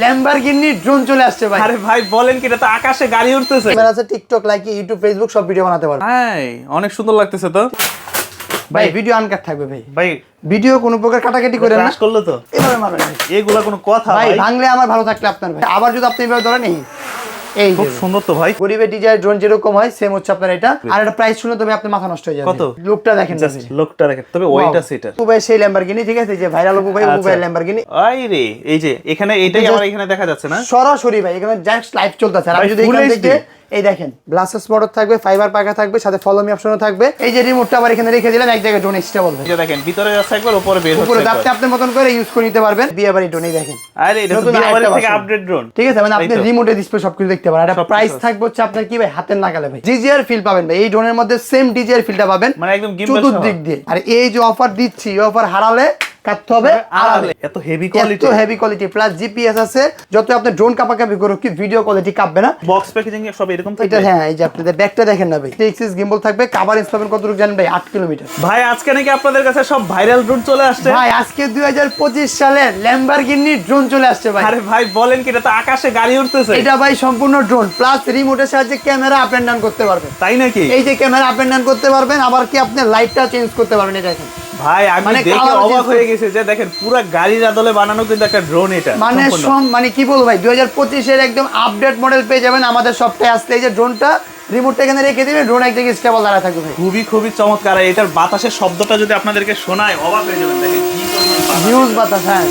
Lamborghini drone চলে আসছে ভাই। আরে ভাই বলেন কি এটা তো আকাশে গাড়ি উঠতেছে। ক্যামেরা আছে টিকটক লাইক ইউটিউব ফেসবুক সব ভিডিও বানাতে পারো। হাই অনেক সুন্দর লাগতেছে তো। ভাই ভিডিও আনকাট থাকবে ভাই। ভাই ভিডিও কোনো প্রকার কাটাকাটি করে না। করলে তো? এভাবে মারবেন এগুলা কোনো কথা ভাই ভাই। ভাঙলে আমার ভালো থাকলে আপনার ভাই। আবার যদি আপনি এভাবে ধরেন এই এই খুব সুন্দর তো ভাই। গরিবের ডিজাইন ড্রোন যেরকম হয় সেম হচ্ছে আপনার এটা। আর এটা প্রাইস শুনে তবে আপনার মাথা নষ্ট হয়ে যাবে কত? লুকটা দেখেন লুকটা দেখেন। তবে ওইটা সেটা ভাই সেই ল্যাম্বরগিনি ঠিক আছে? যে ভাইরাল ভাই আচ্ছা। ভাই ল্যাম্বরগিনি আই রে এই যে এখানে এটাই আমার এখানে দেখা যাচ্ছে না? সরাসরি ভাই এখানে জাস্ট লাইভ চলতেছে। আর আমি যদি এখান থেকে এই দেখেন গ্লাসেস মোটর থাকবে ফাইবার পাকা থাকবে সাথে ফলো মি অপশনও থাকবে। এই যে রিমোটটা আবার এখানে রেখে দিলাম এক জায়গায় এক্সট্রা বলবে এই দেখেন ভিতরে যাচ্ছে একবার উপরে বের উপরে হচ্ছে আপনি আপনার মতন করে ইউজ করে নিতে পারবেন। বিয়ে বাড়ি ড্রোন এই দেখেন। আরে এটা তো বিয়েবাড়ি আরেকটা থেকে আপডেট ড্রোন ঠিক আছে মানে আপনি? রিমোটে ডিসপ্লে সবকিছু দেখতে পারেন। এটা প্রাইস থাকবে হচ্ছে আপনার কি ভাই হাতের নাগালে ভাই। জিজিআর ফিল পাবেন ভাই। এই ড্রোনের মধ্যে সেম ডিজিআর ফিলটা পাবেন। মানে একদম চতুর্দিক দিয়ে। আর এই যে অফার দিচ্ছি এই অফার হারালে কাটতে হবে আড়ালে এত হেভি এত হেভি কোয়ালিটি প্লাস জিপিএস আছে। যত আপনি ড্রোন কাপাকাপি করুক কি ভিডিও কোয়ালিটি কাঁপবে না? বক্স প্যাকেজিং সব এরকম এটা থাকবে? হ্যাঁ এই যে আপনাদের দেখেন না ভাই টেক্সিস গিম্বল থাকবে কাভার ইনস্টলমেন্ট কতটুকু জানেন ভাই? আট কিলোমিটার ভাই আজকে নাকি আপনাদের কাছে সব ভাইরাল ড্রোন চলে আসছে। ভাই আজকে দুই হাজার পঁচিশ সালে ল্যাম্বারগিনি ড্রোন চলে আসছে ভাই। আরে ভাই বলেন কি এটা তো আকাশে গাড়ি উঠতেছে। এটা ভাই সম্পূর্ণ ড্রোন প্লাস রিমোটের সাহায্যে ক্যামেরা আপ এন্ড ডাউন করতে পারবেন। তাই নাকি? এই যে ক্যামেরা আপ এন্ড ডাউন করতে পারবেন আবার কি আপনি লাইটটা চেঞ্জ করতে পারবেন এটা দেখেন। ভাই আমি মানে দেখে অবাক হয়ে গেছে যে দেখেন পুরো গাড়ির আদলে বানানো কিন্তু একটা ড্রোন এটা মানে। মানে কি বলব ভাই দুই হাজার পঁচিশের একদম আপডেট মডেল পেয়ে যাবেন আমাদের সবটাই আসলে এই যে ড্রোনটা রিমোটটা এখানে রেখে দিবেন ড্রোন একদিকে স্টেবল দাঁড়া থাকবে ভাই। খুবই খুবই চমৎকার। আর এটার বাতাসের শব্দটা যদি আপনাদেরকে শোনায় অবাক হয়ে যাবেন। দেখেন কি নিউজ বাতাস হ্যাঁ।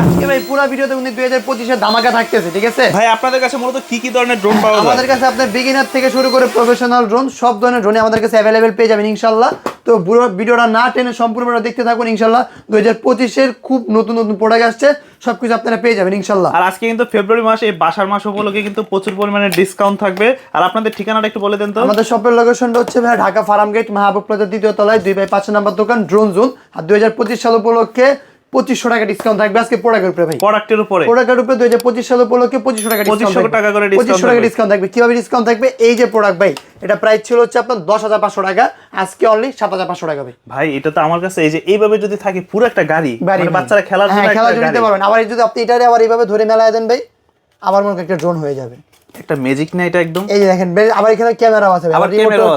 আজকে ভাই পুরো ভিডিওতে কিন্তু দুই হাজার পঁচিশের ধামাকা থাকতেছে ঠিক আছে? ভাই আপনাদের কাছে মূলত কি কি ধরনের ড্রোন পাওয়া আমাদের কাছে আপনার বিগিনার থেকে শুরু করে প্রফেশনাল ড্রোন সব ধরনের ড্রোন আমাদের কাছে অ্যাভেলেবেল পেয়ে যাবেন ইনশাল্লাহ তো পুরো ভিডিওটা না টেনে সম্পূর্ণ দেখতে থাকুন ইনশাল্লাহ হাজার পঁচিশের খুব নতুন নতুন প্রোডাক্ট আসছে সবকিছু আপনারা পেয়ে যাবেন ইনশাল্লাহ আর আজকে কিন্তু ফেব্রুয়ারি মাস এই বাসার মাস উপলক্ষে কিন্তু প্রচুর পরিমাণে ডিসকাউন্ট থাকবে। আর আপনাদের ঠিকানাটা একটু বলে দেন তো। আমাদের শপের লোকেশনটা হচ্ছে ভাই Dhaka farm gate Mahbub Plaza দ্বিতীয় তলায় দুই বাই পাঁচ নাম্বার দোকান ড্রোন জোন আর দুই হাজার পঁচিশ সাল উপলক্ষে পঁচিশশো টাকা ডিসকাউন্ট থাকবে। আজকে প্রোডাক্টের উপরে ভাই। প্রোডাক্টের উপরে? প্রোডাক্টের উপরে দুই হাজার পঁচিশ সাল উপলক্ষে পঁচিশশো টাকা 2500 টাকা করে পঁচিশশো টাকা ডিসকাউন্ট থাকবে। কীভাবে ডিসকাউন্ট থাকবে? এই যে প্রোডাক্ট ভাই এটা প্রাইস ছিল হচ্ছে আপনার দশ হাজার পাঁচশো টাকা। আজকে অনলি সাত হাজার পাঁচশো টাকা ভাই। ভাই এটা তো আমার কাছে এই যে এইভাবে যদি থাকে পুরো একটা গাড়ি মানে। বাচ্চারা খেলার জন্য হ্যাঁ জন্য নিতে পারবেন। আবার যদি আপনি এটারে আবার এইভাবে ধরে মেলায় দেন ভাই আবার মনে একটা ড্রোন হয়ে যাবে। একটা ম্যাজিক না এটা একদম। এই দেখেন আবার এখানে ক্যামেরাও আছে আবার।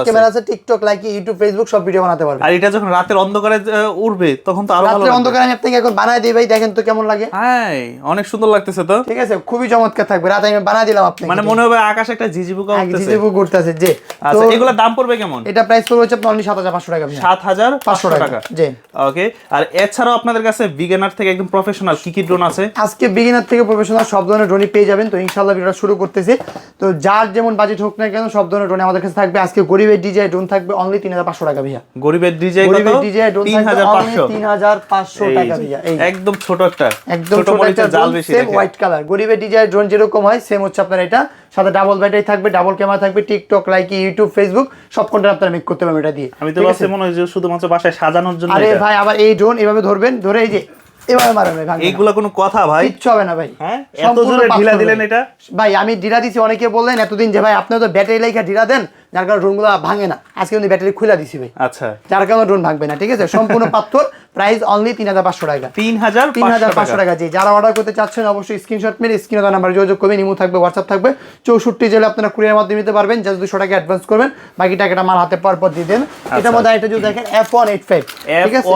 ক্যামেরা আছে। টিকটক লাইক ইউটিউব ফেসবুক সব ভিডিও বানাতে পারবেন আর এটা যখন রাতের অন্ধকারে উড়বে তখন তো আরও ভালো রাত্রে অন্ধকারে আমি আপনাকে এখন বানায় দিই ভাই দেখেন তো কেমন লাগে। হাই অনেক সুন্দর লাগতেছে তো। ঠিক আছে খুবই চমৎকার থাকবে। রাতে আমি বানায় দিলাম আপনাকে। মানে মনে হবে আকাশে একটা ঝিঝি পোকা উঠতেছে জিজিবু ঘুরতেছে যে। আচ্ছা এগুলোর দাম পড়বে কেমন? এটা প্রাইস পড়বে হচ্ছে আপনার অনলি সাত হাজার পাঁচশো টাকা ভাইয়া। সাত হাজার পাঁচশো পাঁচশো টাকা টাকা। জি ওকে আর এছাড়াও আপনাদের কাছে বিগেনার থেকে একদম প্রফেশনাল কি কি ড্রোন আছে? আজকে বিগিনার থেকে প্রফেশনাল সব ধরনের ড্রোনই পেয়ে যাবেন। তো ইনশাল্লাহ ভিডিওটা শুরু করতেছি। তো যার যেমন বাজেট হোক না কেন সব ধরনের ড্রোন আমাদের কাছে থাকবে। আজকে গরিবের ডিজাই ড্রোন থাকবে অনলি তিন হাজার পাঁচশো টাকা ভাইয়া। গরিবের ডিজে গরিবের ডিজাই ড্রোন তিন হাজার পাঁচশো। টাকা ভাইয়া একদম ছোট একটা একদম ছোট একটা জাল বেশি সেম হোয়াইট কালার গরিবের ডিজাইন ড্রোন যেরকম হয় সেম হচ্ছে আপনার এটা। সাথে ডাবল ব্যাটারি থাকবে ডাবল ক্যামেরা থাকবে টিকটক লাইক ইউটিউব ফেসবুক সব কন্টেন্ট আপনারা মেক করতে পারবেন এটা দিয়ে। আমি তো মনে হয় যে শুধুমাত্র বাসায় সাজানোর জন্য আরে ভাই আবার এই ড্রোন এভাবে ধরবেন ধরে এই যে এইগুলা কোনো কথা ভাই? কিচ্ছু হবে না ভাই। হ্যাঁ? এত সম্পূর্ণ জোরে ঢিলা দিলেন ভাই। এটা? ভাই আমি ঢিলা দিছি অনেকে বললেন এতদিন যে ভাই আপনি তো ব্যাটারি লাইকা ঢিলা দেন যার কারণে ড্রোনগুলো ভাঙে না। আজকে কিন্তু ব্যাটারি খুলে দিছি ভাই। আচ্ছা। যার কারণে ড্রোন ভাঙবে না ঠিক আছে? সম্পূর্ণ পাথর প্রাইস অনলি তিন হাজার পাঁচশো টাকা। তিন হাজার তিন হাজার পাঁচশো টাকা জি। যারা অর্ডার করতে চাচ্ছেন অবশ্যই স্ক্রিনশট মেরে স্ক্রিনে দেওয়া নাম্বার যোগাযোগ করবেন ইমো থাকবে হোয়াটসঅ্যাপ থাকবে। চৌষট্টি জেলে আপনারা কুরিয়ার মাধ্যমে নিতে পারবেন জাস্ট দুশো টাকা অ্যাডভান্স করবেন। বাকি টাকাটা আমার হাতে পর পর দিয়ে দেন। এটার মধ্যে একটা যদি দেখেন এফ ওয়ান এইট ফাইভ ঠিক আছে?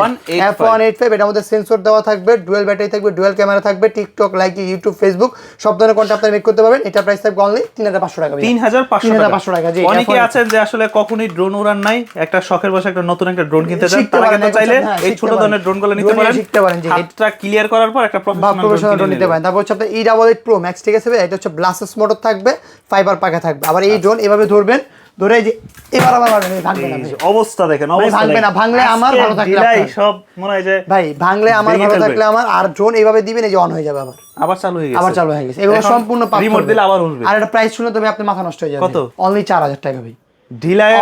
এফ ওয়ান এইট ফাইভ এটার মধ্যে সেন্সর দেওয়া থাকবে ডুয়েল ব্যাটারি থাকবে ডুয়েল ক্যামেরা থাকবে টিকটক লাইক ইউটিউব ফেসবুক সব ধরনের কন্টেন্ট আপনারা মেক করতে পারবেন। এটা প্রাইস থাকবে অনলি তিন হাজার পাঁচশো টাকা। তিন হাজার পাঁচশো 3500 টাকা, জি, অনেকে F1 আছেন যে আসলে কখনোই ড্রোন উড়ান নাই একটা শখের বসে একটা নতুন একটা ড্রোন কিনতে চান তারা কিন্তু চাইলে হ্যাঁ, এই ছোট। ধরনের ড্রোনগুলো নিতে পারেন। শিখতে পারেন, জি। হাতটা ক্লিয়ার করার পর একটা প্রফেশনাল ড্রোন নিতে পারেন। তারপর হচ্ছে আপনার E double eight pro max ঠিক আছে এটা হচ্ছে ব্লাসেস মোটর থাকবে ফাইবার পাকা থাকবে। আবার এই ড্রোন এভাবে ধরবেন ধরে যে এবার আমার মারবেন, ভাঙবে না অবস্থা দেখেন অবস্থা ভাঙবে না, ভাঙলে আমার ভালো থাকলে আপনার। সব মনে হয় যে ভাই ভাঙলে আমার ভালো থাকলে আমার আর ড্রোন এইভাবে দিবেন এই যে অন হয়ে যাবে আবার। আবার চালু হয়ে গেছে। আবার চালু হয়ে গেছে। এগুলো সম্পূর্ণ রিমোট দিলে আবার উঠবে। আর এটা প্রাইস শুনে তবে আপনি মাথা নষ্ট হয়ে যাবে। কত? অনলি চার হাজার টাকা ভাই। ঢিলায়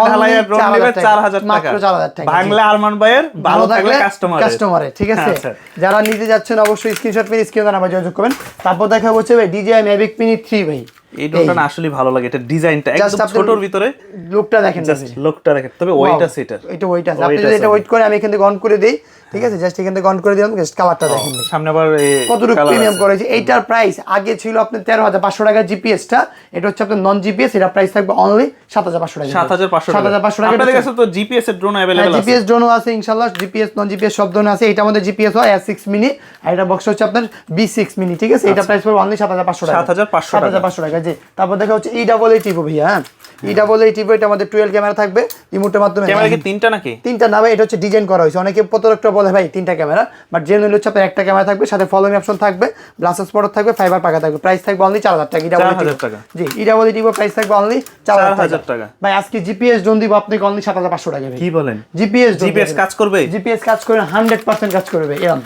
ড্রোন 4000 নেবে টাকা। মাত্র 4000 টাকা, বাংলা আরমান ভাইয়ের ভালো থাকলে কাস্টমার কাস্টমারে ঠিক আছে? আচ্ছা। যারা নিতে যাচ্ছেন অবশ্যই স্ক্রিনশট মেরে স্ক্রিনে নাম্বার যোগাযোগ করবেন। তারপর দেখা হচ্ছে ভাই ডিজিআই ম্যাভিক মিনি থ্রি ভাই। এই ড্রোনটা আসলে ভালো লাগে এটা ডিজাইনটা একদম ছোটর ভিতরে। লুকটা দেখেন লুকটা লোকটা দেখেন। তবে ওইটা আছে এটা। এটা আছে। আপনি যদি এটা ওয়েট করে আমি এখান থেকে অন করে দিই। ঠিক আছে জাস্ট এখান থেকে অন করে দিলাম জাস্ট কালারটা দেখেন। সামনে আবার কতটুকু প্রিমিয়াম করেছে? এইটার প্রাইস আগে ছিল আপনার তেরো হাজার পাঁচশো টাকা জিপিএসটা এটা হচ্ছে আপনার নন জিপিএস এটা প্রাইস থাকবে অনলি সাত হাজার পাঁচশো টাকা। সাত হাজার পাঁচশো সাত হাজার পাঁচশো টাকা আপনাদের কাছে তো জিপিএস এর ড্রোন অ্যাভেলেবল আছে। জিপিএস ড্রোনও আছে ইনশাল্লাহ জিপিএস নন জিপিএস সব ধরনের আছে। এটা আমাদের জিপিএস হয় এস সিক্স মিনি আর এটা বক্স হচ্ছে আপনার বি সিক্স মিনি ঠিক আছে? এটা প্রাইস পড়বে অনলি সাত হাজার পাঁচশো টাকা। 7,500 সাত হাজার পাঁচশো টাকা জি। তারপর দেখা হচ্ছে ই ডাবল এই টিভো ভাইয়া হ্যাঁ? ই ডাবল এই টিভো এটা আমাদের টুয়েলভ ক্যামেরা থাকবে রিমোটের মাধ্যমে ক্যামেরা কি তিনটা নাকি? তিনটা নামে এটা হচ্ছে ডিজাইন করা হয়েছে। অনেকে প্রত্যেকটা বলে ভাই তিনটা ক্যামেরা বাট জেনুইন হচ্ছে আপনার একটা ক্যামেরা থাকবে সাথে ফলোইং অপশন থাকবে গ্লাস স্পট থাকবে ফাইবার পাকা থাকবে। প্রাইস থাকবে অনলি চার হাজার টাকা এটা 4,000 টাকা। জি এটা বলে দিব প্রাইস থাকবে অনলি চার হাজার 4,000 টাকা। ভাই আজকে জিপিএস ডোন দিব আপনাকে অনলি সাত হাজার পাঁচশো টাকা কি বলেন? জিপিএস জিপিএস কাজ করবে? জিপিএস কাজ করে হান্ড্রেড পার্সেন্ট কাজ করবে এরম।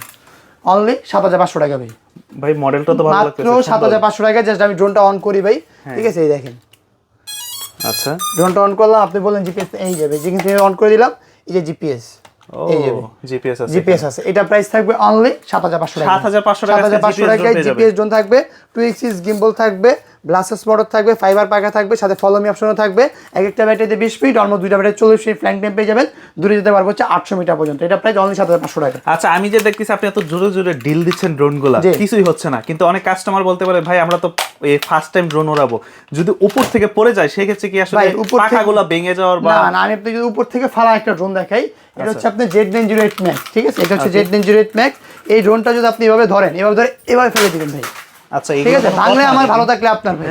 অনলি সাত হাজার পাঁচশো টাকা ভাই। ভাই মডেলটা তো ভালো মাত্র লাগতেছে সাত হাজার পাঁচশো টাকা জাস্ট আমি ড্রোনটা অন করি ভাই। ঠিক আছে এই দেখেন। আচ্ছা। ড্রোনটা অন করলাম আপনি বললেন জিপিএস এই যাবে। যেখান থেকে অন করে দিলাম এই যে জিপিএস এই যাবে। জিপিএস আছে জিপিএস আছে। এটা প্রাইস থাকবে অনলি সাত হাজার পাঁচশো টাকা। 7,500 টাকা সাত হাজার পাঁচশো যাবে। জিপিএস ড্রোন থাকবে টু এক্সিস গিম্বল থাকবে গ্লাসেস মোটর থাকবে ফাইবার পাকা থাকবে সাথে ফলোমি অপশনও থাকবে। এক একটা ব্যাটারিতে বিশ মিনিট অলমোস্ট দুইটা ব্যাটারি চল্লিশ মিনিট ফ্ল্যাং টাইম পেয়ে যাবেন। দূরে যেতে পারব হচ্ছে আটশো মিটার পর্যন্ত। এটা প্রাইস অনলি সাত হাজার পাঁচশো টাকা। আচ্ছা আমি যে দেখতেছি আপনি এত জোরে জোরে ডিল দিচ্ছেন ড্রোনগুলা কিছুই হচ্ছে না। কিন্তু অনেক কাস্টমার বলতে পারে ভাই আমরা তো ফার্স্ট টাইম ড্রোন উড়াবো যদি উপর থেকে পড়ে যায় সেক্ষেত্রে কি আসলে পাখাগুলা ভেঙে যাওয়ার বা না আমি আপনি যদি উপর থেকে ফালা একটা ড্রোন দেখাই এটা হচ্ছে আপনার Z nine zero eight max ঠিক আছে? এটা হচ্ছে Z nine zero eight max এই ড্রোনটা যদি আপনি এভাবে ধরেন এভাবে ধরে এভাবে ফেলে দিবেন ভাই। আচ্ছা ঠিক আছে ভাঙলে আমার ভালো থাকলে আপনার ভাই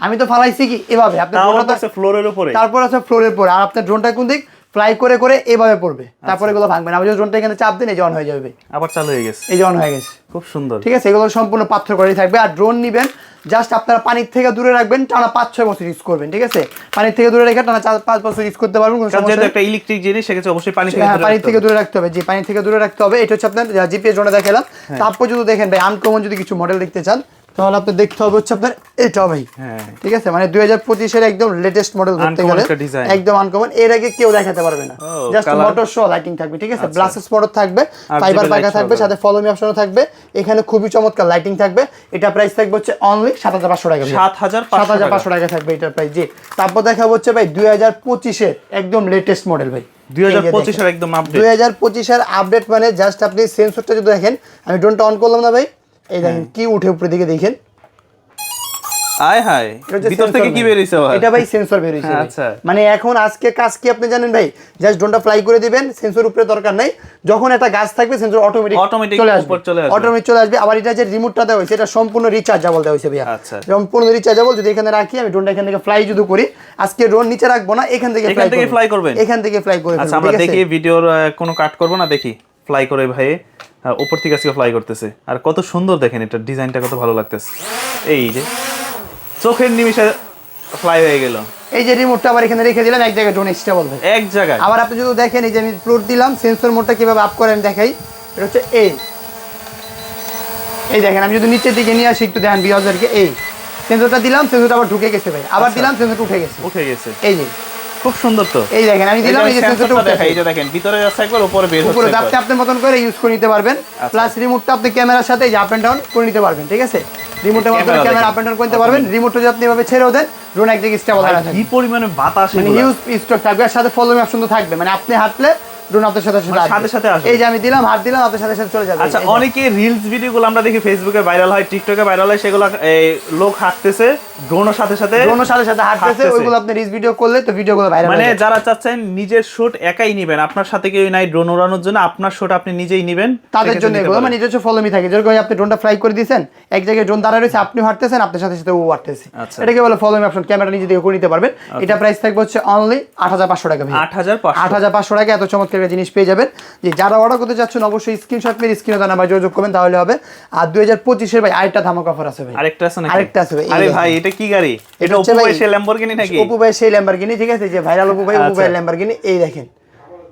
আমি তো ফালাইছি কি? এভাবে। আপনার ড্রোনটা তো ফ্লোরের উপরে তারপর আছে ফ্লোরের পরে আর আপনার ড্রোনটা কোন দিক? ফ্লাই করে করে এভাবে পড়বে। তারপরে এগুলো ভাঙবে না। আমি যদি ড্রোনটা এখানে চাপ দিন এই যে on হয়ে যাবে। আবার চালু হয়ে গেছে। এই যে on হয়ে গেছে। খুব সুন্দর। ঠিক আছে এগুলো সম্পূর্ণ করেই থাকবে। আর ড্রোন নিবেন জাস্ট আপনারা পানির থেকে দূরে রাখবেন টানা পাঁচ ছয় বছর ইউজ করবেন ঠিক আছে? পানির থেকে দূরে রেখে টানা চার পাঁচ বছর ইউজ করতে পারবেন কোনো সমস্যা একটা ইলেকট্রিক জিনিস সেক্ষেত্রে অবশ্যই পানি থেকে হ্যাঁ দূরে পানি রাখতে থেকে হবে। দূরে রাখতে হবে। জি পানি থেকে দূরে রাখতে হবে এটা হচ্ছে আপনার জিপিএস ড্রোনে দেখালাম। হ্যাঁ। তারপর যদি দেখেন ভাই আনকমন যদি কিছু মডেল দেখতে চান তাহলে আপনার দেখতে হবে হচ্ছে আপনার এটা ভাই। হ্যাঁ। ঠিক আছে? মানে দুই হাজার পঁচিশের একদম লেটেস্ট মডেল ধরতে গেলে একদম আনকমন এর আগে কেউ দেখাতে পারবে না। জাস্ট মোটর শো লাইটিং থাকবে ঠিক আছে? আচ্ছা। ব্লাসেস মোটর থাকবে ফাইবার পাকা থাকবে। সাথে ফলোমি অপশনও থাকবে। এখানে খুবই চমৎকার লাইটিং থাকবে। এটা প্রাইস থাকবে হচ্ছে অনলি সাত হাজার পাঁচশো টাকা সাত হাজার সাত হাজার পাঁচশো টাকা থাকবে এটার প্রাইস জি। তারপর দেখা হচ্ছে ভাই দুই হাজার পঁচিশের একদম লেটেস্ট মডেল ভাই। দুই হাজার একদম আপডেট দুই হাজার পঁচিশের আপডেট মানে জাস্ট আপনি সেন্সরটা যদি দেখেন আমি ড্রোনটা অন করলাম না ভাই। এই দেখেন কি উঠে উপরে দিকে দেখেন আয় হায় ভিতর থেকে কি। বেরিয়েছে আবার? এটা ভাই সেন্সর বেরিয়েছে ভাই। আচ্ছা। মানে এখন আজকে কাজ কি আপনি জানেন ভাই জাস্ট ফ্লাই করে দিবেন সেন্সর উপরে দরকার নাই যখন একটা গাছ থাকবে সেন্সর অটোমেটিক Automatic চলে আসবে। অটোমেটিক চলে আসবে আবার এটা যে রিমোটটা দেওয়া হয়েছে এটা সম্পূর্ণ রিচার্জেবল দেওয়া হয়েছে ভাইয়া আচ্ছা। সম্পূর্ণ রিচার্জেবল যদি এখানে রাখি আমি ড্রোনটা এখান থেকে ফ্লাই যদি করি আজকে ড্রোন নিচে রাখব না এখান থেকে এখান থেকে fly করবেন? এখান থেকে ফ্লাই করে আচ্ছা আমরা দেখি ভিডিওর কোনো কাট করব না দেখি ফ্লাই করে ভাই আহ, উপর থেকে আজকে ফ্লাই করতেছে। আর কত সুন্দর দেখেন এটা ডিজাইনটা কত ভালো লাগতেছে। এই যে চোখের নিমিষে ফ্লাই হয়ে গেল। এই যে রিমোটটা আবার এখানে রেখে দিলাম এক জায়গায় ড্রোন এক্সট্রা বলবে। এক জায়গায়। আবার আপনি যদি দেখেন এই যে আমি ফ্লোর দিলাম সেন্সর মোডটা কীভাবে আপ করেন দেখাই এটা হচ্ছে এই এই দেখেন আমি যদি নিচের দিকে নিয়ে আসি একটু দেখেন বিহাজারকে এই সেন্সরটা দিলাম সেন্সরটা আবার ঢুকে গেছে ভাই। আবার দিলাম সেন্সরটা উঠে গেছে। উঠে গেছে। এই যে খুব সুন্দর তো। এই দেখেন আমি দিলাম এই যে সেন্সরটা এই যে দেখেন ভিতরে যাচ্ছে একবার উপরে বের উপরে আপনি আপনার মতন করে ইউজ করে নিতে পারবেন। আচ্ছা। প্লাস রিমোটটা আপনি ক্যামেরার সাথে এই যে আপ এন্ড ডাউন করে নিতে পারবেন ঠিক আছে? রিমোটের মাধ্যমে ক্যামেরা আপ এন্ড ডাউন করতে পারবেন। রিমোটটা যদি আপনি এভাবে ছেড়েও দেন ড্রোন একদিকে স্টেবল থাকবে কি পরিমাণে বাতাস মানে। হিউজ স্টক থাকবে আর সাথে ফলোমি অপশন তো থাকবে। মানে আপনি হাঁটলে ড্রোন আপনার সাথে সাথে মানে সাথে সাথে আসবে। এই যে আমি দিলাম হাত দিলাম আপনার সাথে সাথে চলে যাবে। আচ্ছা অনেকে রিলস ভিডিওগুলো আমরা দেখি ফেসবুকে ভাইরাল হয় টিকটকে ভাইরাল হয় সেগুলো লোক হাঁটতেছে। ড্রোনের সাথে সাথে ড্রোনের সাথে সাথে হাঁটতেছে। ওইগুলো আপনি রিস ভিডিও করলে তো ভিডিওগুলো ভাইরাল মানে যারা চাচ্ছেন নিজের শুট একাই নিবেন আপনার সাথে কেউ নাই ড্রোন ওড়ানোর জন্য আপনার শুট আপনি নিজেই নিবেন তাদের জন্য এগুলো মানে এটা হচ্ছে ফলোমি থাকে। যেরকম আপনি ড্রোনটা ফ্লাই করে দিয়েছেন এক জায়গায় ড্রোন দাঁড়ায় রয়েছে আপনি হাঁটতেছেন আপনার সাথে সাথে ও হাঁটতেছে। আচ্ছা। এটাকে বলে ফলোমি অপশন ক্যামেরা নিজে দিয়ে করে নিতে পারবেন। এটা প্রাইস থাকবে হচ্ছে অনলি আট হাজার পাঁচশো টাকা আট হাজার পাঁচশো। আট হাজার পাঁচশো টাকা এত চমৎকার একটা জিনিস পেয়ে যাবেন। যে যারা অর্ডার করতে চাচ্ছেন অবশ্যই স্ক্রিনশট মেরে স্ক্রিনে তার নাম্বার যোগাযোগ করবেন তাহলে হবে। আর দুই হাজার পঁচিশের ভাই আরেকটা ধামাক অফার আছে ভাই। আরেকটা আছে আরেকটা আছে ভাই, আরে ভাই এটা কি গাড়ি? এটা ভাই- এসে ল্যাম্বরগিনি নাকি? অপু ভাই সেই ল্যাম্বরগিনি ঠিক আছে? যে ভাইরাল অপু ভাই অপু আচ্ছা। ভাই ল্যাম্বরগিনি এই দেখেন।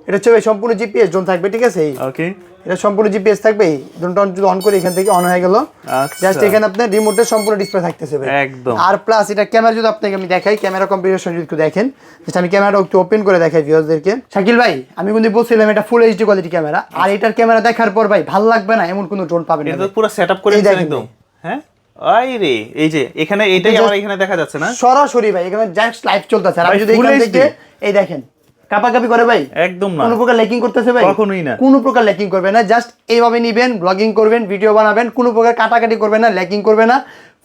এটা হচ্ছে ভাই সম্পূর্ণ জিপিএস জোন থাকবে ঠিক আছে? ওকে এটা সম্পূর্ণ জিপিএস থাকবে জোনটা যদি অন করে এখান থেকে অন হয়ে গেল। আচ্ছা। জাস্ট এখানে আপনার রিমোটের সম্পূর্ণ ডিসপ্লে থাকতেছে ভাই। একদম। আর প্লাস এটা ক্যামেরা যদি আপনাকে আমি দেখাই ক্যামেরা কম্পিটিশন যদি একটু দেখেন জাস্ট আমি ক্যামেরাটা একটু ওপেন করে দেখাই ভিউয়ারদেরকে শাকিল ভাই আমি কিন্তু বলছিলাম এটা ফুল এইচডি কোয়ালিটি ক্যামেরা আর এটার ক্যামেরা দেখার পর ভাই ভালো লাগবে না এমন কোনো ড্রোন পাবেন না। পুরো সেটআপ করে একদম। হ্যাঁ? আই রে এই যে এখানে এটাই আমার এখানে দেখা যাচ্ছে না? সরাসরি ভাই এখানে জাস্ট লাইভ চলতেছে। আর আমি যদি এখান থেকে এই দেখেন কাপাকাপি করে ভাই। একদম না। কোনো প্রকার লেকিং করতেছে ভাই? কখনোই না। কোনো প্রকার ল্যাকিং করবে না জাস্ট এইভাবে নিবেন ব্লগিং করবেন ভিডিও বানাবেন কোনো প্রকার কাটাকাটি করবে না ল্যাকিং করবে না।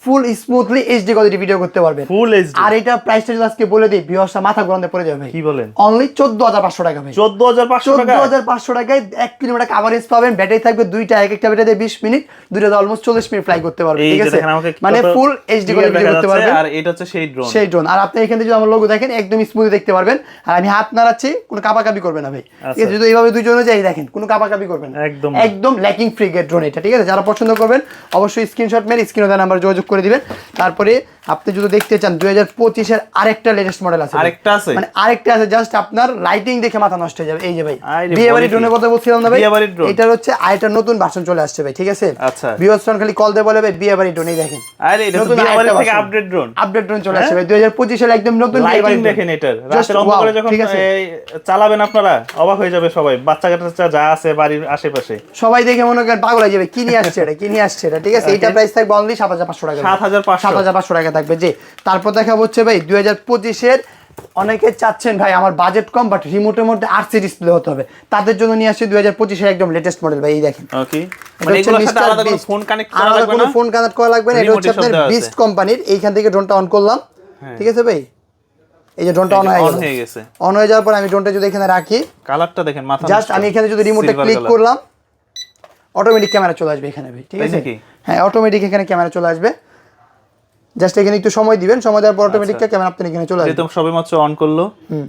Full smoothly HD quality video করতে পারবেন। ফুল এইচডি আর এটা প্রাইসটা যদি আজকে বলে দিই ভিউয়ার্সটা মাথা গরমে পড়ে যাবে কি বলেন? অনলি চোদ্দ হাজার পাঁচশো টাকা ভাই। চোদ্দ হাজার পাঁচশো চোদ্দ টাকা হাজার পাঁচশো টাকায় এক কিলোমিটার কাভারেজ পাবেন। ব্যাটারি থাকবে দুইটা এক একটা ব্যাটারি বিশ মিনিট। দুইটা অলমোস্ট চল্লিশ মিনিট ফ্লাই করতে পারবেন। ঠিক আছে? মানে ফুল এইচডি কোয়ালিটি দেখা করতে পারবেন। আর এটা হচ্ছে সেই ড্রোন সেই ড্রোন আর আপনি এখান যদি আমার লোগো দেখেন একদম স্মুথ দেখতে পারবেন। আর আমি হাত নাড়াচ্ছি কোনো কাপাকাপি করবে না ভাই। ঠিক আছে যদি এইভাবে দুইজনে যাই দেখেন কোনো কাপাকাপি করবে না। একদম। একদম ল্যাকিং ফ্রি গেট ড্রোন এটা। ঠিক আছে যারা পছন্দ করবেন অবশ্যই স্ক্রিনশট মেরে স্ক্রিনে দেন নাম্বার যোগাযোগ করে দিবেন। তারপরে আপনি যদি দেখতে চান দুই হাজার পঁচিশের আরেকটা লেটেস্ট মডেল আছে আরেকটা আছে? মানে আরেকটা আছে জাস্ট আপনার লাইটিং দেখে মাথা নষ্ট হয়ে যাবে। এই যে ভাই বিয়ে বাড়ি ড্রোনের কথা বলছিলাম না ভাই। এটার হচ্ছে আরেকটা নতুন ভার্সন চলে আসছে ভাই ঠিক আছে? আচ্ছা। বিওস্টন খালি কল দিয়ে বলে ভাই বিয়ে বাড়ি ড্রোন এই দেখেন। আরে এটা নতুন থেকে আপডেট ড্রোন আপডেট ড্রোন চলে আসছে ভাই দুই হাজার পঁচিশ সালে একদম নতুন বিয়ে লাইটিং দেখেন এটার। রাতের অন্ধকারে যখন চালাবেন আপনারা অবাক হয়ে যাবে সবাই। বাচ্চা কাচ্চা যা আছে বাড়ির আশেপাশে। সবাই দেখে মনে করেন পাগল হয়ে যাবে কি নিয়ে আসছে এটা কি নিয়ে আসছে এটা ঠিক আছে? এইটা প্রাইস থাকবে অনলি সাত হাজার পাঁচশো। টাকা 7,500 সাত হাজার পাঁচশো টাকা থাকবে জি। তারপর দেখা হচ্ছে ভাই দুই হাজার পঁচিশের অনেকে চাচ্ছেন ভাই আমার বাজেট কম বাট রিমোটের মধ্যে আরসি ডিসপ্লে হতে হবে। তাদের জন্য নিয়ে আসছে দুই হাজার পঁচিশের একদম লেটেস্ট মডেল ভাই এই দেখেন। মানে. আলাদা কোনো ফোন কানেক্ট করা লাগবে না? এটা হচ্ছে আপনার বিস্ট কোম্পানির এইখান থেকে ড্রোনটা অন করলাম। ঠিক আছে ভাই? এই যে ড্রোনটা অন হয়ে গেছে। অন হয়ে যাওয়ার পর আমি ড্রোনটা যদি এখানে রাখি কালারটা দেখেন মাথা জাস্ট আমি এখানে যদি রিমোটে ক্লিক করলাম অটোমেটিক ক্যামেরা চলে আসবে এখানে ভাই ঠিক আছে? হ্যাঁ অটোমেটিক এখানে ক্যামেরা চলে আসবে। জাস্ট এখানে একটু সময় দিবেন সময় দেওয়ার পর অটোমেটিক ক্যামেরা আপনি এখানে চলে আসবে যেহেতু সবে মাত্র অন করল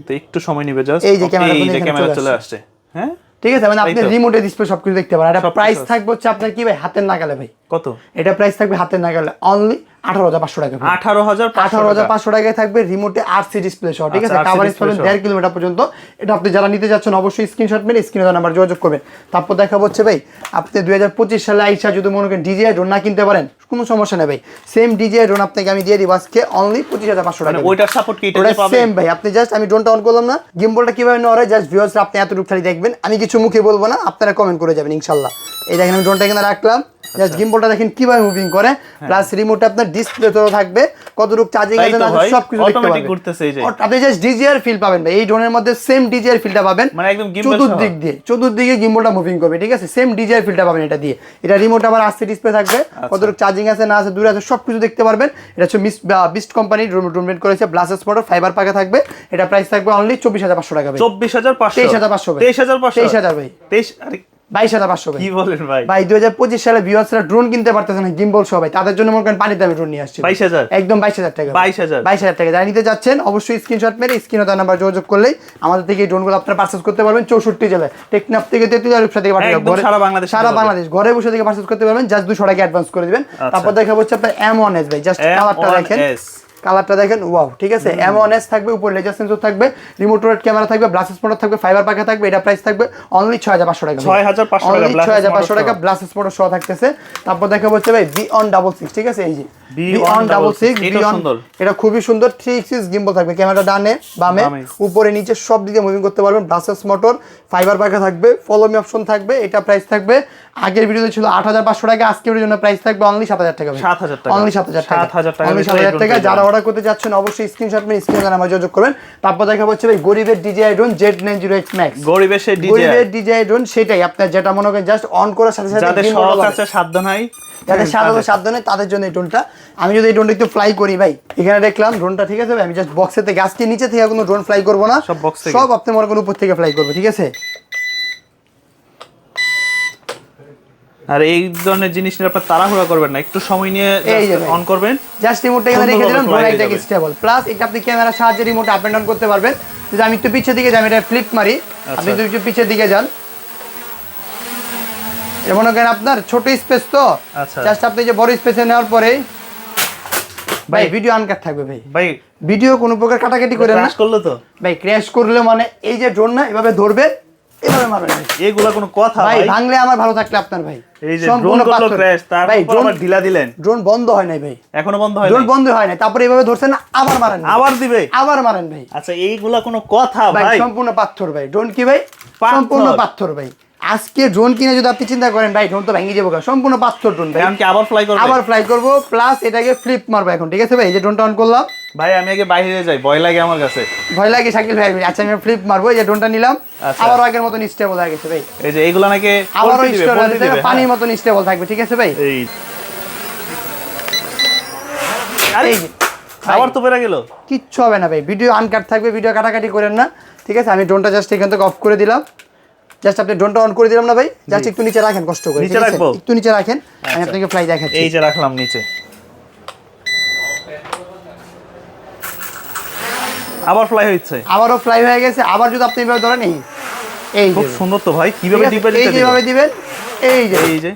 তো একটু সময় নিবে জাস্ট এই যে ক্যামেরা চলে আসছে। হ্যাঁ? ঠিক আছে মানে আপনি রিমোটে ডিসপ্লে সবকিছু দেখতে পারেন। এটা প্রাইস থাকবে হচ্ছে আপনার কি ভাই হাতের নাগালে ভাই? কত? এটা প্রাইস থাকবে হাতের নাগালে অনলি আঠারো হাজার পাঁচশো টাকা আঠারো হাজার আঠারো হাজার পাঁচশো টাকায় থাকবে রিমোটে আরসি ডিসপ্লে সহ ঠিক আছে? আচ্ছা, RC কাভারেজ পাবেন দেড় কিলোমিটার পর্যন্ত। এটা আপনি যারা নিতে যাচ্ছেন অবশ্যই স্ক্রিনশট মেরে স্ক্রিনে নাম্বার যোগাযোগ করবেন। তারপর দেখা হচ্ছে ভাই আপনি দুই হাজার পঁচিশ সালে আইসা যদি মনে করেন ডিজিআই ড্রোন না কিনতে পারেন কোনো সমস্যা নেই ভাই। সেম ডিজিআই ড্রোন আপনাকে আমি দিয়ে দিব আজকে অনলি পঁচিশ হাজার পাঁচশো মানে টাকা। ওইটার সাপোর্ট কি ওটা সেম ভাই। আপনি জাস্ট আমি ড্রোনটা অন করলাম না। গিম্বলটা কীভাবে নেওয়া হয় জাস্ট ভিউয়ার্স আপনি এতটুকু খালি দেখবেন। আমি কিছু মুখে বলব না আপনারা কমেন্ট করে যাবেন ইনশাল্লাহ। এই দেখেন আমি ড্রোনটা এখানে রাখলাম। জাস্ট গিম্বলটা দেখেন কীভাবে মুভিং করে প্লাস রিমোটে আপনার ডিসপ্লে তো থাকবে কতটুকু চার্জিং আছে না আছে ভাই, সবকিছু দেখতে পাবেন ঘুরতেছে এই যে। আপনি জাস্ট ডিজিআর ফিল পাবেন ভাই এই ড্রোনের মধ্যে সেম ডিজিআর ফিলটা পাবেন। মানে একদম চতুর্দিক দিয়ে চতুর্দিকে গিম্বলটা মুভিং করবে ঠিক আছে? সেম ডিজিআর ফিলটা পাবেন এটা দিয়ে। এটা রিমোট আবার আসছে ডিসপ্লে থাকবে। আচ্ছা। কতটুকু চার্জিং আছে না আছে দূরে আছে সবকিছু দেখতে পারবেন। এটা হচ্ছে মিস বিস্ট কোম্পানির রুমমেট করেছে ব্লাসেস মোটর ফাইবার পাকা থাকবে। এটা প্রাইস থাকবে অনলি চব্বিশ হাজার পাঁচশো টাকা চব্বিশ হাজার পাঁচশো। তেইশ হাজার পাঁচশো তেইশ হাজার পাঁচশো। তেইশ হাজার ভাই। তেইশ আরে বাইশ হাজার পাঁচশো কি বলেন ভাই? ভাই দুই হাজার পঁচিশ সালে ভিউয়ার্সরা ড্রোন কিনতে পারতেছে না গিম্বল সহ ভাই। তাদের জন্য মনে করেন পানির দামে ড্রোন নিয়ে আসছে 22,000 একদম বাইশ হাজার টাকা 22,000 বাইশ হাজার? টাকা। যারা নিতে যাচ্ছেন অবশ্যই স্ক্রিনশট মেরে স্ক্রিনে তার নাম্বার যোগাযোগ করলেই আমাদের থেকে এই ড্রোনগুলো আপনারা পার্চেস করতে পারবেন চৌষট্টি জেলায়। টেকনাফ থেকে তেতুলিয়া রূপসা থেকে একদম সারা বাংলাদেশে সারা বাংলাদেশ। ঘরে বসে থেকে পার্চেস করতে পারবেন জাস্ট দুশো টাকা অ্যাডভান্স করে দিবেন। তারপর দেখা হচ্ছে আপনার এম ওয়ান এস ভাই। জাস্ট কালারটা দেখেন। M1S কালারটা দেখেন ওয়াও ঠিক আছে? এম ওয়ান এস থাকবে উপর লেজার সেন্সর থাকবে রিমোট রোড ক্যামেরা থাকবে ব্লাসেস মোটর থাকবে ফাইবার পাখা থাকবে এটা প্রাইস থাকবে অনলি ছয় হাজার পাঁচশো টাকা 6,500 টাকা, ছয় হাজার পাঁচশো টাকা ব্লাসেস মোটর সহ থাকতেছে। তারপর দেখা হচ্ছে ভাই বি অন ডাবল সিক্স ঠিক আছে? এই যে বি অন ডাবল সিক্স সুন্দর। এটা খুবই সুন্দর থ্রি সিক্স গিম্বল থাকবে ক্যামেরা ডানে বামে। উপরে নিচে সব দিকে মুভিং করতে পারবেন ব্লাসেস মোটর ফাইবার পাখা থাকবে ফলো মি অপশন থাকবে এটা প্রাইস থাকবে। আগের ভিডিওতে ছিল আট হাজার পাঁচশো টাকা আজকের জন্য প্রাইস থাকবে অনলি সাত হাজার টাকা 7,000 টাকা। অনলি সাত হাজার টাকা। 7,000 টাকা সাত হাজার টাকা যারা। অর্ডার করতে চাচ্ছেন অবশ্যই স্ক্রিনশট মেরে স্ক্রিনে নাম্বার যোগাযোগ করবেন। তারপর দেখা হচ্ছে ভাই গরিবের DJI drone Z nine zero eight max গরিবের সেই গরিবের ডিজিআই ড্রোন সেটাই আপনার যেটা মনে করেন জাস্ট অন করার সাথে সাথে যাদের বাড়ে। আছে সাধ্য নাই। যাদের সাধারণ সাবধানে তাদের। জন্য এই ড্রোনটা আমি যদি এই ড্রোনটা একটু ফ্লাই করি ভাই এখানে দেখলাম ড্রোনটা ঠিক আছে ভাই? আমি জাস্ট থেকে আজকে নিচে থেকে কোনো ড্রোন ফ্লাই করব না। সব থেকে। সব আপনি মনে করেন উপর থেকে ফ্লাই করবে ঠিক আছে? আর এই ধরনের জিনিস নিয়ে আপনার তাড়াহুড়া করবেন না একটু সময় নিয়ে। অন করবেন। জাস্ট রিমোটটা এখানে রেখে দিলাম ড্রোন একটা স্টেবল প্লাস এটা আপনি ক্যামেরার সাহায্যে রিমোট আপ এন্ড ডাউন করতে পারবেন। যদি আমি একটু পিছের দিকে যাই আমি এটা ফ্লিপ মারি। আপনি যদি একটু পিছের দিকে যান। এটা মনে করেন আপনার ছোট স্পেস তো। আচ্ছা। জাস্ট আপনি যে বড় স্পেসে নেওয়ার পরে। ভাই। ভিডিও আনকাট থাকবে ভাই। ভাই। ভিডিও কোনো প্রকার কাটাকাটি করে না। ক্রাশ করল তো। ভাই ক্র্যাশ করলে মানে এই যে ড্রোন না এভাবে ধরবে এভাবে মারবে ভাই এগুলা কোনো কথা ভাই ভাঙলে আমার ভালো থাকলে আপনার ভাই। এই যে ড্রোন করল ক্র্যাশ তারপর আবার ঢিলা দিলেন। ড্রোন বন্ধ হয় নাই ভাই। এখনও বন্ধ হয় ড্রোন বন্ধ হয় নাই। তারপরে এভাবে ধরছেন আবার মারেন আবার দিবে? আবার মারেন ভাই। আচ্ছা এইগুলা কোনো কথা ভাই সম্পূর্ণ পাথর ভাই। ড্রোন কি ভাই? সম্পূর্ণ পাথর ভাই। আজকে ড্রোন কিনে যদি আপনি চিন্তা করেন ভাই ড্রোন তো ভেঙে যাব সম্পূর্ণ পাথর ড্রোন ভাই। আবার ফ্লাই করবে? আবার ফ্লাই করব প্লাস এটাকে ফ্লিপ মারবো এখন ঠিক আছে ভাই? এই যে ড্রোনটা অন করলাম। ভাই আমি আগে বাইরে যাই ভয় লাগে আমার কাছে। ভয় লাগে শাকিল ভাই আচ্ছা আমি ফ্লিপ মারবো এই যে ড্রোনটা নিলাম। আচ্ছা। আবার আগের মতন স্টেবল হয়ে গেছে ভাই। এই যে এগুলো নাকি দিবে, পানির হ্যাঁ। মতন স্টেবল থাকবে ঠিক আছে ভাই? এই। আরে আবার তো বেড়ে গেল। কিচ্ছু হবে না ভাই। ভিডিও আনকাট থাকবে ভিডিও কাটাকাটি করেন না ঠিক আছে? আমি ড্রোনটা জাস্ট এখান থেকে অফ করে দিলাম। জাস্ট আপনি ড্রোনটা অন করে দিলাম না ভাই? জাস্ট একটু নিচে রাখেন কষ্ট করে নিচে? রাখব? একটু নিচে রাখেন আমি আচ্ছা। আপনাকে ফ্লাই দেখাচ্ছি। এই যে রাখলাম নিচে। আবার ফ্লাই হচ্ছে আবারও ফ্লাই হয়ে গেছে। আবার যদি আপনি এভাবে ধরেন এই খুব সুন্দর তো ভাই কীভাবে দিবেন? এইভাবে দিবেন? এই যে। এই যে।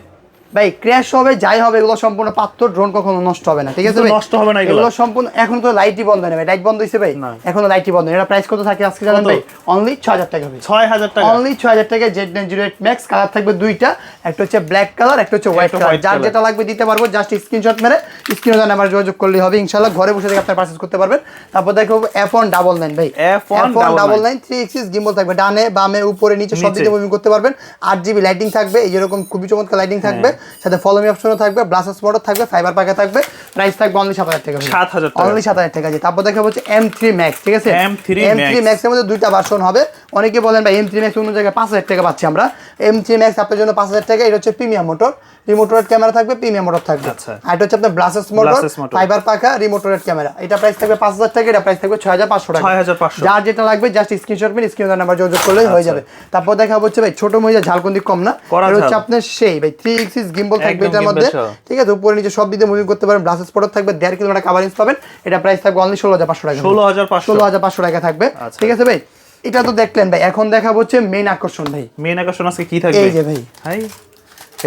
ভাই ক্র্যাশ হবে যাই হবে এগুলো সম্পূর্ণ পাত্র ড্রোন কখনো নষ্ট হবে না ঠিক আছে ভাই? নষ্ট হবে না এগুলো। সম্পূর্ণ এখন তো লাইটই বন্ধ নেই লাইট বন্ধ হয়েছে ভাই। এখনও লাইটই বন্ধ এটা প্রাইস কত থাকে আজকে জানেন ভাই? অনলি ছ হাজার টাকা ভাই। ছয় হাজার টাকা। অনলি ছ হাজার টাকা Z nine zero eight max colour থাকবে দুইটা একটা হচ্ছে ব্ল্যাক কালার একটা হচ্ছে হোয়াইট কালার যার যেটা লাগবে দিতে পারব জাস্ট স্ক্রিনশট মেরে স্ক্রিনে নাম্বার যোগাযোগ করলেই হবে ইনশাল্লাহ ঘরে বসে থেকে আপনার পারচেস করতে পারবেন। তারপর দেখো এফ ওয়ান ডাবল নাইন ভাই। F1 double nine three axis gimbal থাকবে। ডানে বামে উপরে নিচে সব। দিকে মুভিং করতে পারবেন। আট জিবি লাইটিং থাকবে এই যেরকম খুবই চমৎকার লাইটিং থাকবে। সাথে ফলোমি অপশনও থাকবে ব্লাসাস মোটর থাকবে ফাইবার পাকা থাকবে প্রাইস থাকবে অনলি সাত হাজার টাকা সাত হাজার অনলি সাত হাজার টাকা আছে। তারপর দেখা হচ্ছে এম থ্রি ম্যাক্স ঠিক আছে? এম থ্রি ম্যাক্স এর মধ্যে দুইটা ভার্সন হবে। অনেকে বলেন ভাই এম থ্রি ম্যাক্স অন্য জায়গায় পাঁচ হাজার টাকা পাচ্ছি আমরা। এম থ্রি ম্যাক্স আপনার জন্য পাঁচ হাজার টাকা এটা হচ্ছে প্রিমিয়াম মোটর। রিমোটরের ক্যামেরা থাকবে প্রিমিয়াম মোটর থাকবে। আচ্ছা। আর এটা হচ্ছে আপনার ব্লাসেস মোটর। ফাইবার পাকা রিমোটরের ক্যামেরা এটা প্রাইস থাকবে পাঁচ হাজার টাকা এটা প্রাইস থাকবে ছয় হাজার পাঁচশো টাকা। 6,500 যার যেটা লাগবে জাস্ট স্ক্রিনশট মেরে স্ক্রিন নাম্বার যোগাযোগ করলেই হয়ে যাবে। তারপর দেখা হচ্ছে ভাই ছোট মহিলা ঝালকন্দি কম না। এটা হচ্ছে আপনার সেই ভাই থ্রি এক্সিস গিম্বল থাকবে এটার মধ্যে। ঠিক আছে উপরে নিচে সব দিকে মুভিং করতে পারেন। ব্লাসেস মোটর থাকবে দেড় কিলোমিটার কাভারেজ পাবেন। এটা প্রাইস থাকবে অনলি ষোলো হাজার পাঁচশো টাকা। 16,500 ষোলো হাজার পাঁচশো টাকা থাকবে। আচ্ছা। ঠিক আছে ভাই? এটা তো দেখলেন ভাই এখন দেখা হচ্ছে মেইন আকর্ষণ ভাই। মেন আকর্ষণ আজকে কি থাকবে? এই যে ভাই। হাই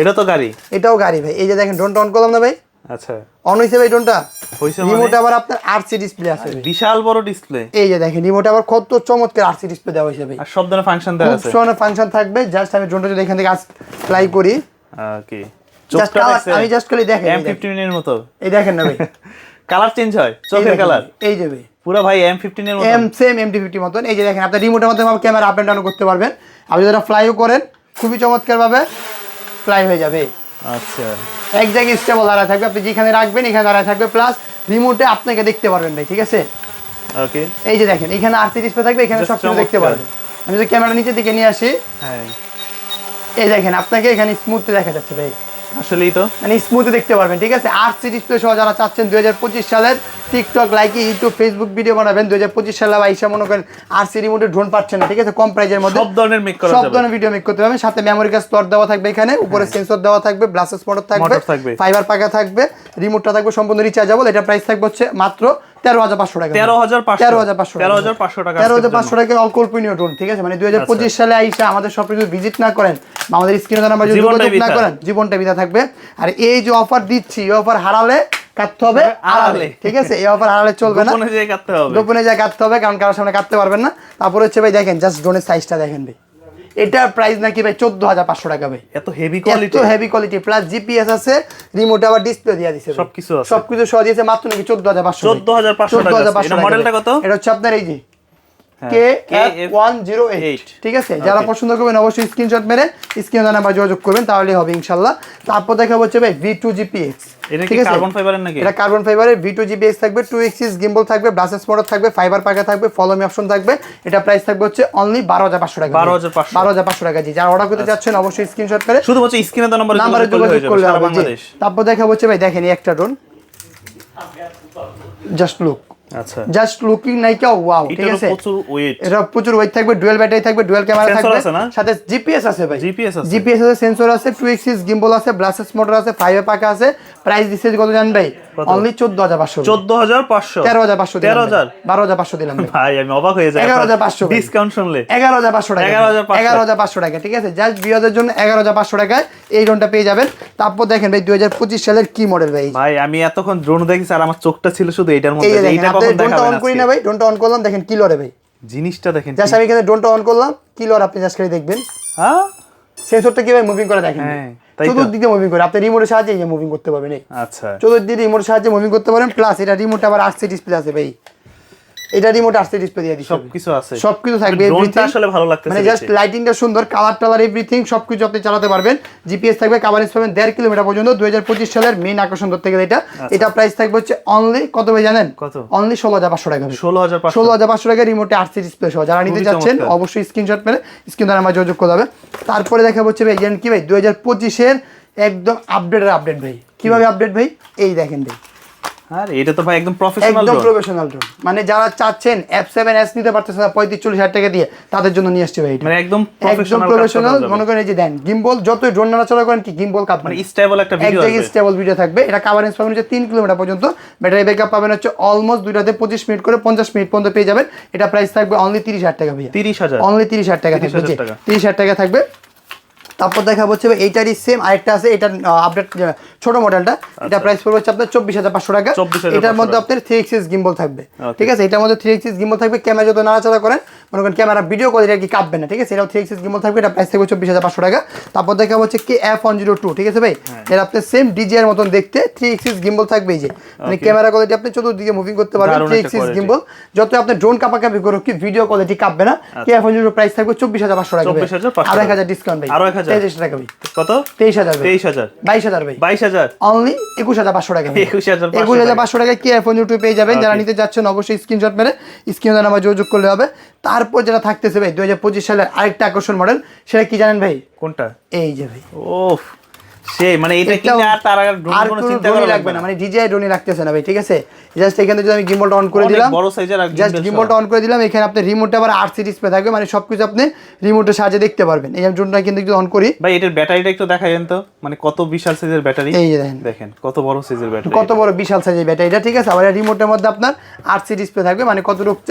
এটা তো গাড়ি। এটাও গাড়ি ভাই এই যে দেখেন ড্রোনটা অন করলাম না ভাই? আচ্ছা। অন হয়েছে ভাই ড্রোনটা হয়েছে রিমোট মানে আবার আপনার আরসি ডিসপ্লে আছে বিশাল বড় ডিসপ্লে এই যে দেখেন রিমোট আবার কত চমৎকার আরসি ডিসপ্লে দেওয়া হয়েছে ভাই। আর সব ধরনের ফাংশন দেওয়া আছে। সুন্দর ফাংশন থাকবে জাস্ট আমি ড্রোনটা যদি এখান থেকে ফ্লাই করি। ওকে জাস্ট আমি জাস্ট খালি দেখেন এম। ফিফটিন এর মতো। এই দেখেন না ভাই। কালার চেঞ্জ হয় চোখের কালার এই যে ভাই। পুরো ভাই এম ফিফটিন এর M same M T fifty মতন। এই যে দেখেন আপনার রিমোটের মাধ্যমে ক্যামেরা আপ ডাউন করতে পারবেন। আপনি যারা ফ্লাইও করেন খুবই চমৎকার ভাবে ফ্লাই হয়ে যাবে। আচ্ছা। এক জায়গায় স্টেবল দাঁড়ায় থাকবে। আপনি যেখানে রাখবেন এখানে দাঁড়ায় থাকবে। প্লাস রিমোটে আপনাকে দেখতে পারবেন ভাই ঠিক আছে? ওকে এই যে দেখেন এখানে আরসি ডিসপ্লে থাকবে এখানে সব কিছু দেখতে পারবেন। আমি যদি ক্যামেরা নিচের দিকে নিয়ে আসি হ্যাঁ। এই দেখেন আপনাকে এখানে স্মুথ দেখা যাচ্ছে ভাই। আসলেই তো। মানে স্মুথে দেখতে পারবেন ঠিক আছে? আর্ট ডিসপ্লে সহ যারা চাচ্ছেন দুই হাজার পঁচিশ সালের TikTok Likee YouTube Facebook video বানাবেন দুই হাজার পঁচিশ সালে বা ইসা মনে করেন আর সি রিমোটে ড্রোন পাচ্ছেন না ঠিক আছে? কম প্রাইজের মধ্যে। সব ধরনের মেক করা সব ধরনের ভিডিও মেক করতে পারবেন। সাথে মেমোরি কার্ড স্লট দেওয়া থাকবে এখানে উপরে সেন্সর দেওয়া থাকবে ব্লাসেস মোটর থাকবে থাকবে। ফাইবার পাকা থাকবে রিমোটটা থাকবে সম্পূর্ণ রিচার্জেবল এটা প্রাইস থাকবে হচ্ছে মাত্র তেরো হাজার পাঁচশো টাকা। 13,500 তেরো হাজার পাঁচশো 13,500 টাকা তেরো হাজার পাঁচশো টাকা অকল্পনীয় ড্রোন ঠিক আছে? মানে দুই হাজার পঁচিশ সালে আইসা আমাদের সব কিছু ভিজিট না করেন আমাদের স্ক্রিনে নাম্বার যদি যোগাযোগ না করেন জীবনটা বিধা থাকবে। আর এই যে অফার দিচ্ছি এই অফার হারালে কাটতে হবে আড়ালে। ঠিক আছে? এই অফার হারালে চলবে না। গোপনে যেয়ে কাটতে হবে। গোপনে কাটতে হবে কারণ কারোর সামনে কাটতে পারবেন না। তারপর হচ্ছে ভাই দেখেন জাস্ট ড্রোনের সাইজটা দেখেন ভাই। এটার প্রাইস নাকি ভাই চোদ্দ হাজার পাঁচশো টাকা ভাই এত হেভি কোয়ালিটি এত হেভি কোয়ালিটি প্লাস জিপিএস আছে রিমোট আবার ডিসপ্লে দিয়ে দিছে সবকিছু আছে। সবকিছু সহ দিয়েছে মাত্র নাকি চোদ্দ হাজার পাঁচশো 14,500 টাকা পাঁচশো এটা মডেলটা কত? এটা হচ্ছে আপনার এই যে কে ওয়ান জিরো এইট ঠিক আছে? যারা পছন্দ করবেন অবশ্যই স্ক্রিনশট মেরে স্ক্রিনে নাম্বার যোগাযোগ করবেন তাহলেই হবে ইনশাল্লাহ। তারপর দেখা হচ্ছে ভাই ভি টু জিপিএক্স এটা কি কার্বন ফাইবারের নাকি? এটা কার্বন ফাইবারের ভি টু জিপিএক্স থাকবে টু এক্সিস গিম্বল থাকবে ব্রাসেস মোটর থাকবে ফাইবার পাকা থাকবে অপশন থাকবে। এটা প্রাইস থাকবে হচ্ছে অনলি বারো হাজার পাঁচশো টাকা 12,500 বারো হাজার পাঁচশো। টাকা জি যারা অর্ডার করতে চাচ্ছেন অবশ্যই স্ক্রিনশট শুধুমাত্র স্ক্রিনে তো নাম্বার নাম্বারে যোগাযোগ করলে তারপর দেখা হচ্ছে ভাই দেখেন একটা ড্রোন জাস্ট লুক আচ্ছা। জাস্ট লুকিং নাইকা ওয়াও ঠিক আছে? প্রচুর ওয়েট এটা প্রচুর ওয়েট থাকবে ডুয়েল ব্যাটারি থাকবে ডুয়েল ক্যামেরা থাকবে? সাথে জিপিএস আছে ভাই। জিপিএস আছে। জিপিএস আছে সেন্সর আছে টু এক্সিস গিম্বল আছে ব্লাসেস মোটর আছে ফাইভ পাকা আছে প্রাইস দিচ্ছে কত জান ভাই? অনলি চোদ্দ হাজার পাঁচশো চোদ্দ হাজার পাঁচশো? তেরো হাজার পাঁচশো তেরো হাজার বারো হাজার পাঁচশো দিলাম ভাই। আমি অবাক হয়ে যাই 11,500 ভাই। ডিসকাউন্ট শুনলে। এগারো হাজার পাঁচশো টাকা। 11,500 এগারো হাজার পাঁচশো টাকা ঠিক আছে? জাস্ট বিয়াদের জন্য এগারো হাজার পাঁচশো টাকায় এই ড্রোনটা পেয়ে যাবেন। তারপর দেখেন ভাই দুই হাজার পঁচিশ সালের কি মডেল ভাই? ভাই আমি এতক্ষণ ড্রোন দেখি স্যার আমার চোখটা ছিল শুধু এটার মধ্যে এইটা কখন ড্রোনটা অন করি না ভাই ড্রোনটা অন করলাম দেখেন কি লরে ভাই। জিনিসটা দেখেন জাস্ট আমি এখানে ড্রোনটা অন করলাম কি লর আপনি জাস্ট খালি দেখবেন। হ্যাঁ? সেন্সরটা কীভাবে মুভিং করে দেখেন। হ্যাঁ। চতুর্দিকে মুভিং করে। আপনি রিমোটের সাহায্যে মুভিং করতে পারবেন আচ্ছা। চতুর্দিকে রিমোটের সাহায্যে মুভিং করতে পারেন প্লাস এটা রিমোট আবার আসছে ডিসপ্লে আছে ভাই। এটা রিমোট আসছে ডিসপ্লে দিয়ে দিচ্ছি সবকিছু আছে। সবকিছু থাকবে ড্রোনটা আসলে ভালো লাগতেছে মানে জাস্ট। লাইটিংটা সুন্দর কালার টালার এভরিথিং সবকিছু আপনি চালাতে পারবেন। জিপিএস থাকবে কাভারেজ পাবেন দেড় কিলোমিটার পর্যন্ত দুই সালের মেইন আকর্ষণ ধরতে গেলে এটা। এটা প্রাইস থাকবে হচ্ছে অনলি কত ভাই জানেন? কত? অনলি ষোলো হাজার পাঁচশো টাকা ষোলো হাজার পাঁচশো। ষোলো হাজার পাঁচশো টাকা রিমোটে আটসি ডিসপ্লে সহ। যারা নিতে যাচ্ছেন। অবশ্যই স্ক্রিনশট মেরে স্ক্রিন দ্বারা আমার যোগাযোগ করতে হবে। তারপরে দেখা হচ্ছে ভাই জানেন কি ভাই দুই হাজার পঁচিশের একদম আপডেটের আপডেট ভাই। কীভাবে আপডেট ভাই? এই দেখেন ভাই। আর এটা তো ভাই একদম প্রফেশনাল একদম প্রফেশনাল ড্রোন মানে যারা চাচ্ছেন এফ সেভেন এস নিতে পারতেছে না পঁয়ত্রিশ চল্লিশ হাজার টাকা দিয়ে তাদের জন্য নিয়ে আসছে ভাই মানে একদম একদম প্রফেশনাল মনে করেন এই যে দেন গিম্বল যতই ড্রোন নাড়াচড়া করেন কি গিম্বল কাপ মানে স্টেবল একটা ভিডিও আসবে। স্টেবল ভিডিও থাকবে। এটা কাভারেজ পাবেন হচ্ছে তিন কিলোমিটার পর্যন্ত। ব্যাটারি ব্যাকআপ পাবেন হচ্ছে অলমোস্ট দুইটাতে পঁচিশ মিনিট করে পঞ্চাশ মিনিট পর্যন্ত পেয়ে যাবেন। এটা প্রাইস থাকবে অনলি তিরিশ হাজার টাকা ভাইয়া। তিরিশ হাজার। অনলি তিরিশ হাজার টাকা 30,000 থাকবে জি, টাকা। তিরিশ হাজার টাকা থাকবে। তারপর দেখা হচ্ছে এইটারই সেম আরেকটা আছে এটার আপডেট ছোট মডেলটা এটা প্রাইস পড়বে হচ্ছে আপনার চব্বিশ হাজার পাঁচশো টাকা। 24,500 এটার মধ্যে আপনার থ্রি এক্সিস গিম্বল থাকবে। ঠিক আছে? এটার মধ্যে থ্রি এক্সিস গিম্বল থাকবে ক্যামেরা যত নাড়াচাড়া করেন মনে করেন ক্যামেরা ভিডিও করে এটা কি কাঁপবে না ঠিক আছে? এটাও থ্রি এক্সিস গিম্বল থাকবে এটা প্রাইস থাকবে চব্বিশ হাজার পাঁচশো টাকা। তারপর দেখা হচ্ছে কি এফ ওয়ান জিরো টু ঠিক আছে ভাই? হ্যাঁ। এটা আপনার সেম ডিজিআর মতন দেখতে থ্রি এক্সিস গিম্বল থাকবে এই যে। মানে ক্যামেরা কোয়ালিটি আপনি চতুর্দিকে মুভিং করতে পারবেন থ্রি এক্সিস। গিম্বল যত আপনি ড্রোন কাপাকাপি করো কি ভিডিও কোয়ালিটি কাঁপবে না K F one zero price থাকবে চব্বিশ হাজার পাঁচশো টাকা 24,500 আর এক হাজার ডিসকাউন্ট ভাই। আরও 1,000 তেইশ টাকা ভাই কত? তেইশ হাজার তেইশ হাজার। বাইশ হাজার ভাই বাইশ হাজার? অনলি একুশ হাজার পাঁচশো টাকা 21,500 একুশ হাজার পাঁচশো টাকায় কি আইফোন ইউটিউব পেয়ে যাবেন। যারা. নিতে যাচ্ছেন অবশ্যই স্ক্রিনশট মেরে স্ক্রিনে নাম্বার যোগাযোগ করলে হবে। তারপর যেটা থাকতেছে ভাই দুই হাজার পঁচিশ সালের আরেকটা আকর্ষণ মডেল সেটা কি জানেন ভাই? কোনটা? এই যে ভাই। ওফ। সে মানে এটা এটাও- তার আর কোনো কোনো চিন্তা করা লাগবে না মানে ডিজিআই ড্রোনই লাগতেছে না ভাই ঠিক আছে? জাস্ট এখানে যদি আমি গিম্বলটা অন করে দিলাম বড় সাইজের জাস্ট গিম্বলটা অন করে দিলাম এখানে আপনি রিমোটে আবার আট সিরিজ থাকবে মানে সবকিছু আপনি রিমোটের সাহায্যে দেখতে পারবেন। এই ড্রোনটা কিন্তু যদি অন করি ভাই এটার ব্যাটারিটা একটু তো মানে কত বিশাল সাইজের ব্যাটারি এই যে দেখেন। দেখেন কত বড় সাইজের ব্যাটারি কত বড় বিশাল সাইজের ঠিক আছে? আবার রিমোটের মধ্যে আপনার থাকবে মানে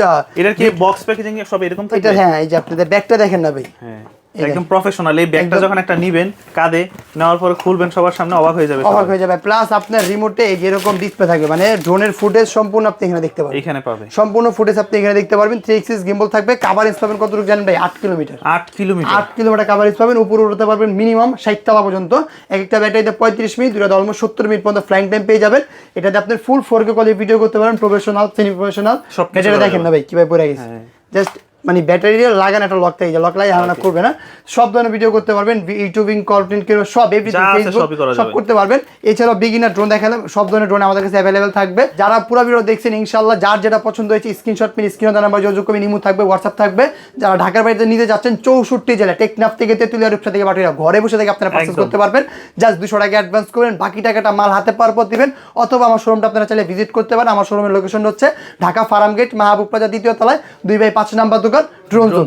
আহ, এটার কি বক্স প্যাকেজিং সব এরকম এটা হ্যাঁ এই যে আপনাদের ব্যাগটা দেখেন না ভাই। হ্যাঁ। একদম প্রফেশনাল এই ব্যাগটা যখন একটা নিবেন কাঁধে নেওয়ার পরে খুলবেন সবার সামনে অবাক হয়ে যাবে অবাক হয়ে যাবে। প্লাস আপনার রিমোটে যেরকম ডিসপ্লে থাকবে মানে ড্রোনের ফুটেজ সম্পূর্ণ আপনি এখানে দেখতে পারবেন। এইখানে পাবে। সম্পূর্ণ ফুটেজ আপনি এখানে দেখতে পারবেন। থ্রি এক্সিস গিম্বল থাকবে কাভারেজ পাবেন কতটুকু জানেন ভাই? আট কিলোমিটার আট কিলোমিটার আট কিলোমিটার কাভারেজ পাবেন উপরে উঠতে পারবেন মিনিমাম ষাট তলা পর্যন্ত। এক একটা ব্যাটারিতে পঁয়ত্রিশ মিনিট দুটা অলমোস্ট সত্তর মিনিট পর্যন্ত ফ্লাইং টাইম পেয়ে যাবেন। এটাতে আপনি ফুল ফোর কে কলে ভিডিও করতে পারেন প্রফেশনাল সেমি প্রফেশনাল ব্যাটারি দেখেন না ভাই কীভাবে পড়ে গেছে। হ্যাঁ। জাস্ট মানে ব্যাটারি লাগান একটা লক থাকে লক লাগিয়ে হারানা করবে না। সব ধরনের ভিডিও করতে পারবেন ইউটিউবিং কন্টেন্ট সব এভরিথিং ফেসবুক সব করতে পারবেন। এছাড়াও বিগিনার ড্রোন দেখালাম সব ধরনের ড্রোন আমাদের কাছে অ্যাভেলেবেল থাকবে। যারা পুরো ভিডিও দেখছেন ইনশাল্লাহ যার যেটা পছন্দ হয়েছে স্ক্রিনশট পিন স্ক্রিনে নাম্বার যোগাযোগ করবেন ইমো থাকবে হোয়াটসঅ্যাপ থাকবে। যারা ঢাকার বাড়িতে নিতে যাচ্ছেন চৌষট্টি জেলা টেকনাফ থেকে তেতুলিয়া রূপসা থেকে বাটিরা ঘরে বসে থেকে আপনারা পারচেস করতে পারবেন। জাস্ট দুশো টাকা অ্যাডভান্স করবেন বাকি টাকাটা মাল হাতে পাওয়ার পর দিবেন অথবা আমার শোরুমটা আপনারা চাইলে ভিজিট করতে পারেন। আমার শোরুমের লোকেশন হচ্ছে Dhaka farm gate Mahbub Plaza দ্বিতীয় তলায় দুই বাই পাঁচ নাম্বার দোকান ড্রোন